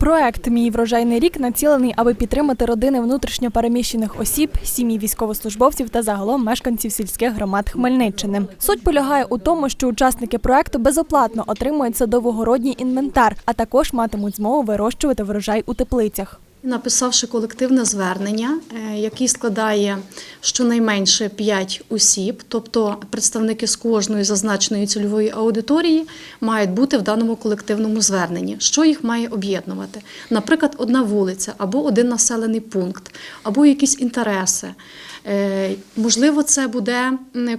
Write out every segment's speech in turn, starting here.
Проект Мій врожайний рік націлений, аби підтримати родини внутрішньо переміщених осіб, сім'ї військовослужбовців та загалом мешканців сільських громад Хмельниччини. Суть полягає у тому, що учасники проекту безоплатно отримують садово-городній інвентар, а також матимуть змогу вирощувати врожай у теплицях. Написавши колективне звернення, е, який складає щонайменше 5 осіб, тобто представники з кожної зазначеної цільової аудиторії мають бути в даному колективному зверненні. Що їх має об'єднувати? Наприклад, одна вулиця або один населений пункт, або якісь інтереси. Е, Можливо, це буде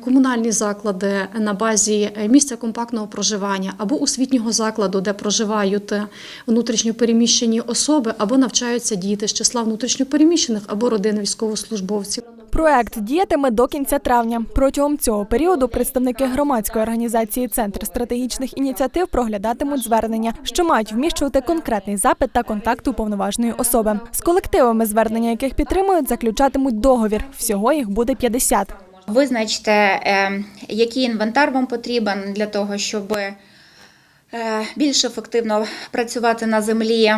комунальні заклади на базі е, місця компактного проживання або освітнього закладу, де проживають е, внутрішньопереміщені особи, або навчаються діти з числа внутрішньопереміщених або родин військовослужбовців. Проект діятиме до кінця травня. Протягом цього періоду представники громадської організації Центр стратегічних ініціатив проглядатимуть звернення, що мають вміщувати конкретний запит та контакт уповноваженої особи. З колективами звернення, яких підтримують, заключатимуть договір. Всього їх буде 50. Визначте, е, який інвентар вам потрібен для того, щоб більш ефективно працювати на землі.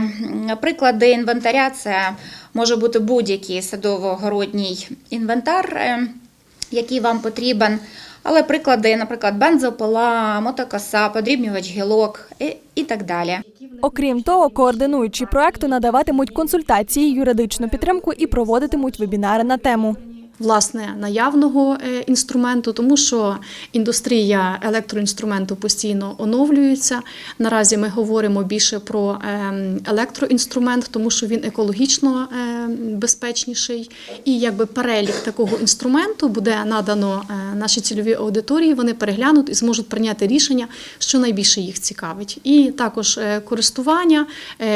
Приклади інвентаря це може бути будь-який садово-городній інвентар, е, який вам потрібен. Але приклади, наприклад, бензопила, мотокоса, подрібнювач гілок і, і так далі. Окрім того, координуючі проекту надаватимуть консультації, юридичну підтримку і проводитимуть вебінари на тему. Власне наявного е, інструменту, тому що індустрія електроінструменту постійно оновлюється. Наразі ми говоримо більше про ем, електроінструмент, тому що він екологічно ем, безпечніший. І якби перелік такого інструменту буде надано е, нашій цільовій аудиторії. Вони переглянуть і зможуть прийняти рішення, що найбільше їх цікавить. І також е, користування,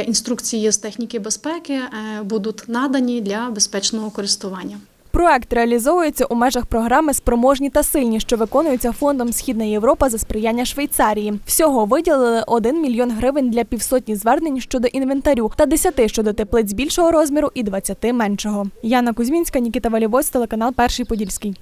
інструкції з техніки безпеки будуть надані для безпечного користування. Проект реалізовується у межах програми Спроможні та сильні, що виконується фондом Східна Європа за сприяння Швейцарії. Всього виділили 1 мільйон гривень для півсотні звернень щодо інвентарю та 10 щодо теплиць більшого розміру і 20 меншого. Яна Кузьмінська, Нікіта Валівоць, телеканал Перший Подільський.